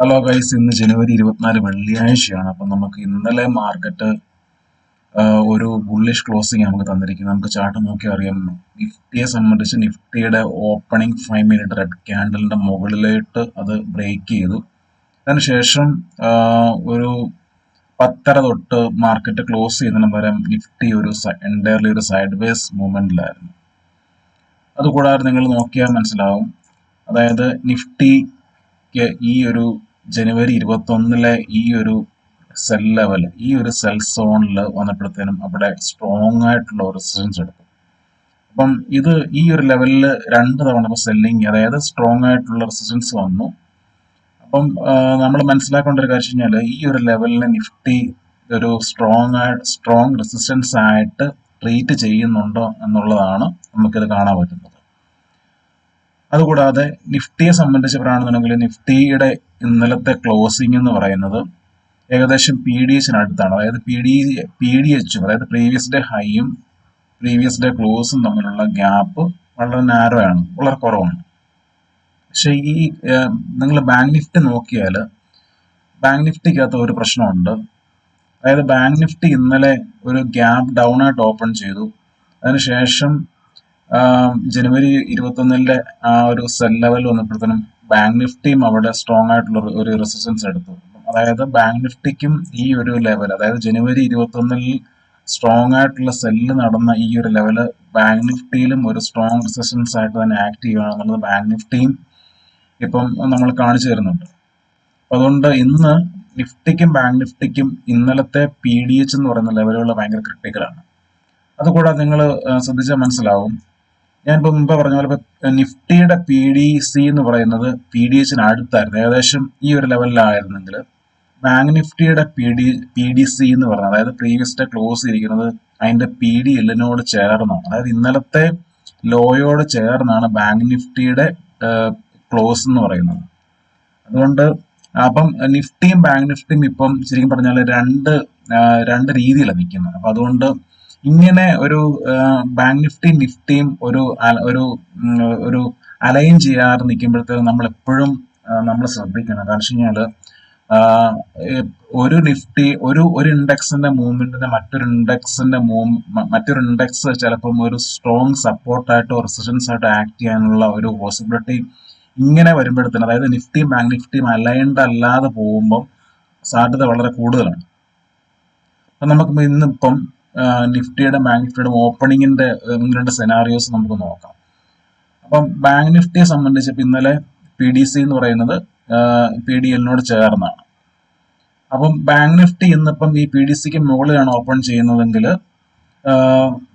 Hello guys ഇന്ന് ജനുവരി ഇരുപത്തിനാല് വെള്ളിയാഴ്ചയാണ്. അപ്പം നമുക്ക് ഇന്നലെ മാർക്കറ്റ് ഒരു ബുള്ളിഷ് ക്ലോസിംഗ് നമുക്ക് തന്നിരിക്കുന്നത് നമുക്ക് ചാർട്ട് നോക്കി അറിയാം. നിഫ്റ്റിയെ സംബന്ധിച്ച് നിഫ്റ്റിയുടെ ഓപ്പണിംഗ് ഫൈവ് മിനിറ്റ് റെഡ് ക്യാൻഡലിന്റെ മുകളിലോട്ട് അത് ബ്രേക്ക് ചെയ്തു. അതിനുശേഷം ഒരു പത്തര തൊട്ട് മാർക്കറ്റ് ക്ലോസ് ചെയ്യുന്നതിന് പകരം നിഫ്റ്റി ഒരു എന്റയർലി ഒരു സൈഡ് വേസ് മൂവ്മെന്റിലായിരുന്നു അതുകൂടാതെ നിങ്ങൾ നോക്കിയാൽ മനസ്സിലാവും. അതായത് നിഫ്റ്റിക്ക് ഈ ഒരു ജനുവരി ഇരുപത്തൊന്നിലെ ഈ ഒരു സെൽ ലെവൽ ഈ ഒരു സെൽ സോണിൽ വന്നപ്പോഴത്തേനും അവിടെ സ്ട്രോങ് ആയിട്ടുള്ള റെസിസ്റ്റൻസ് എടുത്തു. അപ്പം ഇത് ഈ ഒരു ലെവലിൽ രണ്ട് തവണ സെല്ലിങ് അതായത് സ്ട്രോങ് ആയിട്ടുള്ള റെസിസ്റ്റൻസ് വന്നു. അപ്പം നമ്മൾ മനസ്സിലാക്കേണ്ട ഒരു കാര്യം കഴിഞ്ഞാൽ ഈ ഒരു ലെവലിന് നിഫ്റ്റി ഒരു സ്ട്രോങ് ആയിട്ട് സ്ട്രോങ് റെസിസ്റ്റൻസ് ആയിട്ട് ട്രീറ്റ് ചെയ്യുന്നുണ്ടോ എന്നുള്ളതാണ് നമുക്കിത് കാണാൻ പറ്റുന്നത്. അതുകൂടാതെ നിഫ്റ്റിയെ സംബന്ധിച്ച് പറയുകയാണെന്നുണ്ടെങ്കിൽ നിഫ്റ്റിയുടെ ഇന്നലത്തെ ക്ലോസിംഗ് എന്ന് പറയുന്നത് ഏകദേശം പി ഡി എച്ചിന് അടുത്താണ്. അതായത് പി ഡി പി ഡി എച്ചും അതായത് പ്രീവിയസ് ഡേ ഹൈയും പ്രീവിയസ് ഡേ ക്ലോസും തമ്മിലുള്ള ഗ്യാപ്പ് വളരെ നാരോ ആണ് വളരെ കുറവാണ്. പക്ഷേ ഈ നിങ്ങൾ ബാങ്ക് നിഫ്റ്റി നോക്കിയാൽ ബാങ്ക് നിഫ്റ്റിക്കകത്ത് ഒരു പ്രശ്നമുണ്ട്. അതായത് ബാങ്ക് നിഫ്റ്റി ഇന്നലെ ഒരു ഗ്യാപ്പ് ഡൗൺ ആയിട്ട് ഓപ്പൺ ചെയ്തു. അതിനുശേഷം ജനുവരി ഇരുപത്തൊന്നിലെ ആ ഒരു സെൽ ലെവൽ വന്നപ്പോഴത്തേനും ബാങ്ക് നിഫ്റ്റിയും അവിടെ സ്ട്രോങ് ആയിട്ടുള്ള ഒരു- ഒരു റെസിസ്റ്റൻസ് എടുത്തു. അതായത് ബാങ്ക് നിഫ്റ്റിക്കും ഈ ഒരു ലെവൽ അതായത് ജനുവരി ഇരുപത്തൊന്നിൽ സ്ട്രോങ് ആയിട്ടുള്ള സെല്ല് നടന്ന ഈ ഒരു ലെവൽ ബാങ്ക് നിഫ്റ്റിയിലും ഒരു സ്ട്രോങ് റെസിസ്റ്റൻസ് ആയിട്ട് തന്നെ ആക്ട് ചെയ്യുകയാണെന്നുള്ളത് ബാങ്ക് നിഫ്റ്റിയും ഇപ്പം നമ്മൾ കാണിച്ചു തരുന്നുണ്ട്. അതുകൊണ്ട് ഇന്ന് നിഫ്റ്റിക്കും ബാങ്ക് നിഫ്റ്റിക്കും ഇന്നലത്തെ പി ഡി എച്ച് എന്ന് പറയുന്ന ലെവലുകൾ ഭയങ്കര ക്രിട്ടിക്കലാണ് അതുകൂടാതെ നിങ്ങൾ ശ്രദ്ധിച്ചാൽ മനസ്സിലാവും. ഞാനിപ്പോൾ മുമ്പ് പറഞ്ഞ പോലെ നിഫ്റ്റിയുടെ പി ഡി സി എന്ന് പറയുന്നത് പി ഡി എച്ചിന് അടുത്തായിരുന്നു. ഏകദേശം ഈ ഒരു ലെവലിലായിരുന്നെങ്കിൽ ബാങ്ക് നിഫ്റ്റിയുടെ P D P D C എന്ന് പറയുന്നത് അതായത് പ്രീവിയസ് ഡേ ക്ലോസ് ചെയ്തിരിക്കുന്നത് അതിന്റെ പി ഡി എല്ലിനോട് ചേർന്നാണ്. അതായത് ഇന്നലത്തെ ലോയോട് ചേർന്നാണ് ബാങ്ക് നിഫ്റ്റിയുടെ ക്ലോസ് എന്ന് പറയുന്നത്. അതുകൊണ്ട് അപ്പം നിഫ്റ്റിയും ബാങ്ക് നിഫ്റ്റിയും ഇപ്പം ശരിക്കും പറഞ്ഞാൽ രണ്ട് രണ്ട് രീതിയിലാണ് നിൽക്കുന്നത്. അപ്പം അതുകൊണ്ട് ഇങ്ങനെ ഒരു ബാങ്ക് നിഫ്റ്റിയും നിഫ്റ്റിയും ഒരു ഒരു ഒരു അലൈൻ ചെയ്യാറ് നിൽക്കുമ്പോഴത്തേക്കും നമ്മൾ എപ്പോഴും നമ്മൾ ശ്രദ്ധിക്കണം. കാരണം വെച്ച് കഴിഞ്ഞാൽ ഒരു നിഫ്റ്റി ഒരു ഒരു ഇൻഡെക്സിന്റെ മൂവ്മെന്റിന് മറ്റൊരു ഇൻഡെക്സിന്റെ മൂവ് മറ്റൊരു ഇൻഡെക്സ് ചിലപ്പം ഒരു സ്ട്രോങ് സപ്പോർട്ടായിട്ടോ റെസിസ്റ്റൻസ് ആയിട്ടോ ആക്ട് ചെയ്യാനുള്ള ഒരു പോസിബിലിറ്റി ഇങ്ങനെ വരുമ്പോഴത്തേന് അതായത് നിഫ്റ്റിയും ബാങ്ക് നിഫ്റ്റിയും അലൈൻഡ് അല്ലാതെ പോകുമ്പം സാധ്യത വളരെ കൂടുതലാണ്. അപ്പൊ നമുക്ക് ഇന്നിപ്പം നിഫ്റ്റിയുടെ ബാങ്ക് നിഫ്റ്റിയുടെ ഓപ്പണിങ്ങിന്റെ ഒന്ന് രണ്ട് സെനാറിയോസ് നമുക്ക് നോക്കാം. അപ്പം ബാങ്ക് നിഫ്റ്റിയെ സംബന്ധിച്ച് ഇന്നലെ പി ഡി സി എന്ന് പറയുന്നത് പി ഡി എല്ലിനോട് ചേർന്നാണ്. അപ്പം ബാങ്ക് നിഫ്റ്റി ഇന്നിപ്പം ഈ പി ഡി സിക്ക് മുകളിലാണ് ഓപ്പൺ ചെയ്യുന്നതെങ്കിൽ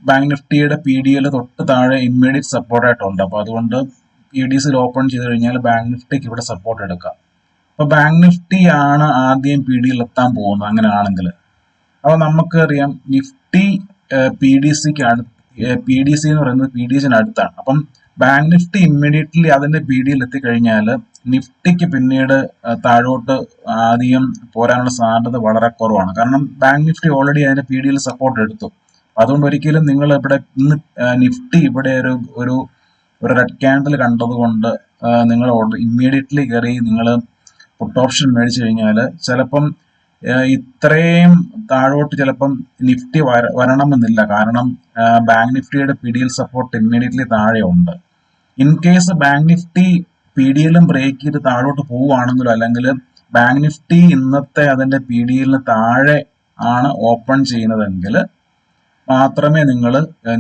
ബാങ്ക് നിഫ്റ്റിയുടെ പി ഡി എൽ തൊട്ട് താഴെ ഇമ്മീഡിയറ്റ് സപ്പോർട്ടായിട്ടുണ്ട് അപ്പോൾ അതുകൊണ്ട് പി ഡി സിയിൽ ഓപ്പൺ ചെയ്ത് കഴിഞ്ഞാൽ ബാങ്ക് നിഫ്റ്റിക്ക് ഇവിടെ സപ്പോർട്ട് എടുക്കാം. അപ്പോൾ ബാങ്ക് നിഫ്റ്റി ആണ് ആദ്യം പി ഡിയിൽ എത്താൻ പോകുന്നത് അങ്ങനെയാണെങ്കിൽ. അപ്പൊ നമുക്കറിയാം നിഫ്റ്റി പി ഡി സിക്ക് അടുത്ത് പി ഡി സി എന്ന് പറയുന്നത് പി ഡി സിന് അടുത്താണ്. അപ്പം ബാങ്ക് നിഫ്റ്റി ഇമ്മീഡിയറ്റ്ലി അതിന്റെ പി ഡിയിൽ എത്തിക്കഴിഞ്ഞാൽ നിഫ്റ്റിക്ക് പിന്നീട് താഴോട്ട് ആദ്യം പോരാനുള്ള സാധ്യത വളരെ കുറവാണ്. കാരണം ബാങ്ക് നിഫ്റ്റി ഓൾറെഡി അതിന്റെ പി ഡിയിൽ സപ്പോർട്ട് എടുത്തു. അതുകൊണ്ട് ഒരിക്കലും നിങ്ങൾ ഇവിടെ ഇന്ന് നിഫ്റ്റി ഇവിടെ ഒരു ഒരു ഒരു റെഡ് ക്യാൻഡിൽ കണ്ടതുകൊണ്ട് നിങ്ങൾ ഇമ്മീഡിയറ്റ്ലി കയറി നിങ്ങൾ പുട്ട് ഓപ്ഷൻ മേടിച്ചു കഴിഞ്ഞാൽ ചിലപ്പം ഇത്രയും താഴോട്ട് ചിലപ്പം നിഫ്റ്റി വര വരണമെന്നില്ല. കാരണം ബാങ്ക് നിഫ്റ്റിയുടെ പി ഡിയിൽ സപ്പോർട്ട് ഇമ്മീഡിയറ്റ്ലി താഴെ ഉണ്ട്. In case bank Nifty P ഡിയിലും break ചെയ്ത് താഴോട്ട് പോവുകയാണെങ്കിലോ അല്ലെങ്കിൽ ബാങ്ക് നിഫ്റ്റി ഇന്നത്തെ അതിന്റെ പി ഡിയിലിന് താഴെ ആണ് ഓപ്പൺ ചെയ്യുന്നതെങ്കിൽ മാത്രമേ നിങ്ങൾ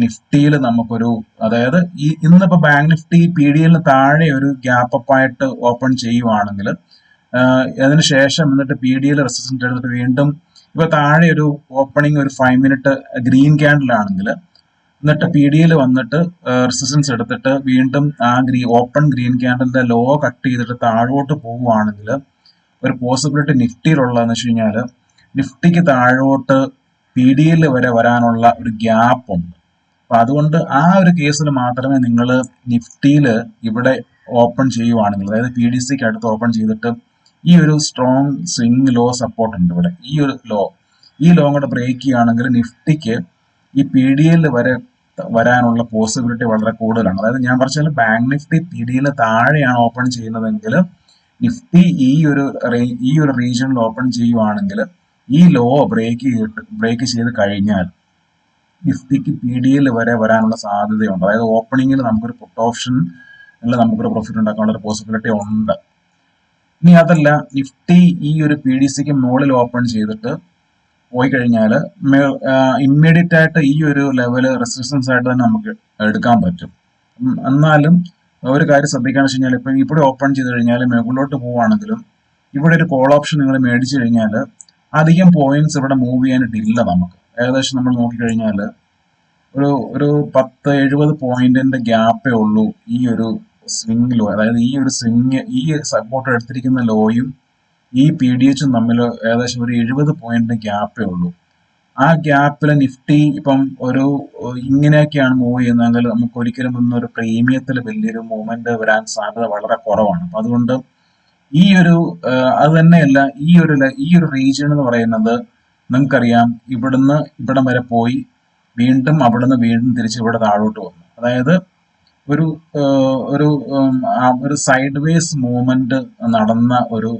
നിഫ്റ്റിയിൽ നമുക്കൊരു അതായത് ഈ ഇന്നിപ്പോ ബാങ്ക് നിഫ്റ്റി പി ഡി എല്ലിന് താഴെ ഒരു ഗ്യാപ്പ് അപ്പ് ആയിട്ട് ഓപ്പൺ ചെയ്യുവാണെങ്കിൽ അതിന് ശേഷം എന്നിട്ട് പി ഡി എൽ റെസിസ്റ്റന്റ് എടുത്തിട്ട് വീണ്ടും ഇപ്പൊ താഴെ ഒരു ഓപ്പണിംഗ് ഒരു ഫൈവ് മിനിറ്റ് ഗ്രീൻ ക്യാൻഡിൽ ആണെങ്കിൽ എന്നിട്ട് പി ഡി എൽ വന്നിട്ട് റെസിസ്റ്റൻസ് എടുത്തിട്ട് വീണ്ടും ആ ഗ്രീ ഓപ്പൺ ഗ്രീൻ ക്യാൻഡലിന്റെ ലോ കട്ട് ചെയ്തിട്ട് താഴോട്ട് പോവുകയാണെങ്കിൽ ഒരു പോസിബിലിറ്റി നിഫ്റ്റിയിലുള്ളതെന്ന് വെച്ച് കഴിഞ്ഞാൽ നിഫ്റ്റിക്ക് താഴോട്ട് പി ഡി എൽ വരെ വരാനുള്ള ഒരു ഗ്യാപ്പ് ഉണ്ട്. അപ്പൊ അതുകൊണ്ട് ആ ഒരു കേസിൽ മാത്രമേ നിങ്ങൾ നിഫ്റ്റിയിൽ ഇവിടെ ഓപ്പൺ ചെയ്യുവാണെങ്കിൽ അതായത് പി ഡി സിക്ക് അടുത്ത് ഓപ്പൺ ചെയ്തിട്ട് ഈ ഒരു സ്ട്രോങ് സ്വിംഗ് ലോ സപ്പോർട്ട് ഉണ്ട് ഇവിടെ. ഈ ഒരു ലോ ഈ ലോ കൂടെ ബ്രേക്ക് ചെയ്യുകയാണെങ്കിൽ നിഫ്റ്റിക്ക് ഈ പി ഡി എല്ലിൽ വരെ വരാനുള്ള പോസിബിലിറ്റി വളരെ കൂടുതലാണ്. അതായത് ഞാൻ പറഞ്ഞാൽ ബാങ്ക് നിഫ്റ്റി പി ഡിയിൽ താഴെയാണ് ഓപ്പൺ ചെയ്യുന്നതെങ്കിൽ നിഫ്റ്റി ഈ ഒരു ഈ ഒരു റീജിയണിൽ ഓപ്പൺ ചെയ്യുവാണെങ്കിൽ ഈ ലോ ബ്രേക്ക് ചെയ്തിട്ട് ബ്രേക്ക് ചെയ്ത് കഴിഞ്ഞാൽ നിഫ്റ്റിക്ക് പി ഡി എൽ വരെ വരാനുള്ള സാധ്യതയുണ്ട്. അതായത് ഓപ്പണിങ്ങിൽ നമുക്കൊരു പുട്ട് ഓപ്ഷൻ നമുക്കൊരു പ്രോഫിറ്റ് ഉണ്ടാക്കാനുള്ള ഒരു പോസിബിലിറ്റി ഉണ്ട്. ഇനി അതല്ല നിഫ്റ്റി ഈ ഒരു പി ഡി സിക്ക് മുകളിൽ ഓപ്പൺ ചെയ്തിട്ട് പോയി കഴിഞ്ഞാൽ ഇമ്മീഡിയറ്റ് ആയിട്ട് ഈ ഒരു ലെവൽ റെസിസ്റ്റൻസ് ആയിട്ട് തന്നെ നമുക്ക് എടുക്കാൻ പറ്റും. എന്നാലും ഒരു കാര്യം ശ്രദ്ധിക്കാന്ന് വെച്ച് കഴിഞ്ഞാൽ ഇപ്പം ഇവിടെ ഓപ്പൺ ചെയ്ത് കഴിഞ്ഞാൽ മുകളിലോട്ട് പോവുകയാണെങ്കിലും ഇവിടെ ഒരു കോൾ ഓപ്ഷൻ നിങ്ങൾ മേടിച്ചു കഴിഞ്ഞാൽ അധികം പോയിന്റ്സ് ഇവിടെ മൂവ് ചെയ്യാനായിട്ടില്ല നമുക്ക്. ഏകദേശം നമ്മൾ നോക്കിക്കഴിഞ്ഞാൽ ഒരു ഒരു പത്ത് എഴുപത് പോയിന്റിന്റെ ഗ്യാപ്പേ ഉള്ളൂ ഈ ഒരു സ്വിംഗ് ലോ അതായത് ഈ ഒരു സ്വിംഗ് ഈ സപ്പോർട്ട് എടുത്തിരിക്കുന്ന ലോയും ഈ പി ഡി എച്ചും തമ്മിൽ ഏകദേശം ഒരു എഴുപത് പോയിന്റ് ഗ്യാപ്പേ ഉള്ളൂ. ആ ഗ്യാപ്പിൽ നിഫ്റ്റി ഇപ്പം ഒരു ഇങ്ങനെയൊക്കെയാണ് മൂവ് ചെയ്യുന്നതെങ്കിൽ നമുക്ക് ഒരിക്കലും ഇന്നൊരു പ്രീമിയത്തിൽ വലിയൊരു മൂവ്മെന്റ് വരാൻ സാധ്യത വളരെ കുറവാണ്. അപ്പൊ അതുകൊണ്ട് ഈ ഒരു അത് തന്നെയല്ല ഈ ഒരു ഈ ഒരു റീജിയൻ എന്ന് പറയുന്നത് നിങ്ങൾക്കറിയാം ഇവിടുന്ന് ഇവിടം വരെ പോയി വീണ്ടും അവിടുന്ന് വീണ്ടും തിരിച്ച് ഇവിടെ താഴോട്ട് വന്നു. അതായത് ഒരു ഒരു ഒരു സൈഡ് വേസ് മൂവ്മെന്റ് നടന്ന ഒരു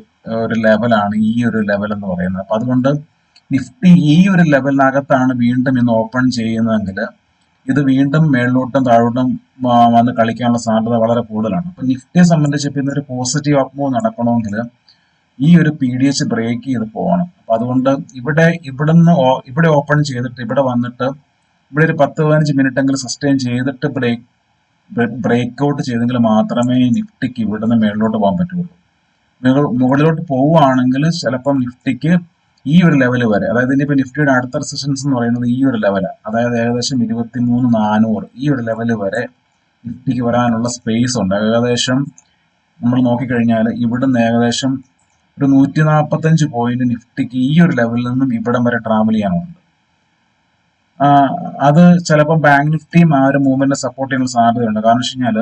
ഒരു ലെവലാണ് ഈ ഒരു ലെവൽ എന്ന് പറയുന്നത്. അപ്പൊ അതുകൊണ്ട് നിഫ്റ്റി ഈ ഒരു ലെവലിനകത്താണ് വീണ്ടും ഇന്ന് ഓപ്പൺ ചെയ്യുന്നതെങ്കിൽ ഇത് വീണ്ടും മേളിലോട്ടും താഴോട്ടും വന്ന് കളിക്കാനുള്ള സാധ്യത വളരെ കൂടുതലാണ്. അപ്പൊ നിഫ്റ്റിയെ സംബന്ധിച്ച് ഇപ്പൊ ഇന്നൊരു പോസിറ്റീവ് അപ്പ് മൂവ് നടക്കണമെങ്കിൽ ഈ ഒരു പി ഡി എച്ച് ബ്രേക്ക് ചെയ്ത് പോകണം. അപ്പൊ അതുകൊണ്ട് ഇവിടെ ഇവിടുന്ന് ഇവിടെ ഓപ്പൺ ചെയ്തിട്ട് ഇവിടെ വന്നിട്ട് ഇവിടെ ഒരു പത്ത് പതിനഞ്ച് മിനിറ്റ് എങ്കിലും സസ്റ്റെയിൻ ചെയ്തിട്ട് ബ്രേക്ക് ബ്രേക്ക് ഔട്ട് ചെയ്തെങ്കിൽ മാത്രമേ നിഫ്റ്റിക്ക് ഇവിടുന്ന് മുകളിലോട്ട് പോകാൻ പറ്റുള്ളൂ. മുകളിലോട്ട് പോവുകയാണെങ്കിൽ ചിലപ്പം നിഫ്റ്റിക്ക് ഈ ഒരു ലെവൽ വരെ അതായത് ഇനിയിപ്പോൾ നിഫ്റ്റിയുടെ അടുത്ത റെസിസ്റ്റൻസ് എന്ന് പറയുന്നത് ഈ ഒരു ലെവലാണ് അതായത് ഏകദേശം ഇരുപത്തി മൂന്ന് നാനൂറ് ഈ ഒരു ലെവൽ വരെ നിഫ്റ്റിക്ക് വരാനുള്ള സ്പേസ് ഉണ്ട്. ഏകദേശം നമ്മൾ നോക്കിക്കഴിഞ്ഞാൽ ഇവിടുന്ന് ഏകദേശം ഒരു നൂറ്റി നാൽപ്പത്തഞ്ച് പോയിന്റ് നിഫ്റ്റിക്ക് ഈ ഒരു ലെവലിൽ നിന്നും ഇവിടം വരെ ട്രാവൽ ചെയ്യാനുണ്ട്. അത് ചിലപ്പോൾ ബാങ്ക് നിഫ്റ്റിയും ആ ഒരു മൂവ്മെന്റിനെ സപ്പോർട്ട് ചെയ്യുന്ന സാധ്യതയുണ്ട്. കാരണം വെച്ച് കഴിഞ്ഞാൽ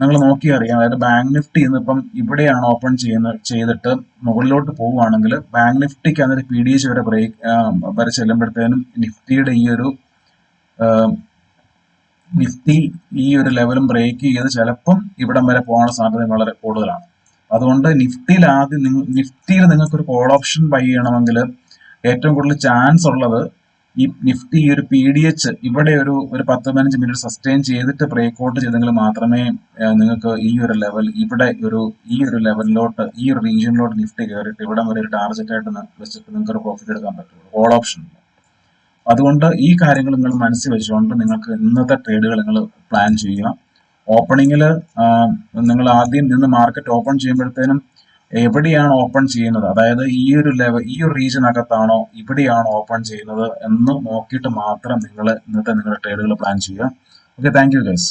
നിങ്ങൾ നോക്കി അറിയാം അതായത് ബാങ്ക് നിഫ്റ്റി ഇന്നിപ്പം ഇവിടെയാണ് ഓപ്പൺ ചെയ്യുന്ന ചെയ്തിട്ട് മുകളിലോട്ട് പോവുകയാണെങ്കിൽ ബാങ്ക് നിഫ്റ്റിക്ക് അതിന്റെ പി ഡി എച്ച് വരെ ബ്രേക്ക് വരെ ചെല്ലുമ്പോഴത്തേനും നിഫ്റ്റിയുടെ ഈ ഒരു നിഫ്റ്റി ഈ ഒരു ലെവലും ബ്രേക്ക് ചെയ്ത് ചിലപ്പം ഇവിടം വരെ പോകാനുള്ള സാധ്യത വളരെ കൂടുതലാണ്. അതുകൊണ്ട് നിഫ്റ്റിയിൽ ആദ്യം നിഫ്റ്റിയിൽ നിങ്ങൾക്ക് ഒരു കോൾ ഓപ്ഷൻ ബൈ ചെയ്യണമെങ്കിൽ ഏറ്റവും കൂടുതൽ ചാൻസ് ഉള്ളത് ഈ നിഫ്റ്റി ഈ ഒരു പി ഡി എച്ച് ഇവിടെ ഒരു ഒരു പത്ത് പതിനഞ്ച് മിനിറ്റ് സസ്റ്റെയിൻ ചെയ്തിട്ട് ബ്രേക്ക് ഔട്ട് ചെയ്തെങ്കിൽ മാത്രമേ നിങ്ങൾക്ക് ഈ ഒരു ലെവൽ ഇവിടെ ഒരു ഈ ഒരു ലെവലിലോട്ട് ഈ ഒരു റീജിയനിലോട്ട് നിഫ്റ്റി കയറിയിട്ട് ഇവിടെ വരെ ഒരു ടാർഗറ്റ് ആയിട്ട് വെച്ചിട്ട് നിങ്ങൾക്ക് ഒരു പ്രോഫിറ്റ് എടുക്കാൻ പറ്റുള്ളൂ. ഓൾ ഓപ്ഷൻ അതുകൊണ്ട് ഈ കാര്യങ്ങൾ നിങ്ങൾ മനസ്സിൽ വെച്ചുകൊണ്ട് നിങ്ങൾക്ക് ഇന്നത്തെ ട്രേഡുകൾ നിങ്ങൾ പ്ലാൻ ചെയ്യുക. ഓപ്പണിങ്ങിൽ നിങ്ങൾ ആദ്യം നിന്ന് മാർക്കറ്റ് ഓപ്പൺ ചെയ്യുമ്പോഴത്തേനും എവിടെയാണ് ഓപ്പൺ ചെയ്യുന്നത്? അതായത് ഈ ഒരു ലെവൽ ഈ ഒരു റീജിയനകത്താണോ ഇവിടെയാണ് ഓപ്പൺ ചെയ്യുന്നത് എന്ന് നോക്കിയിട്ട് മാത്രം നിങ്ങൾ ഇന്നത്തെ നിങ്ങളുടെ ട്രേഡുകൾ പ്ലാൻ ചെയ്യുക. Okay thank you guys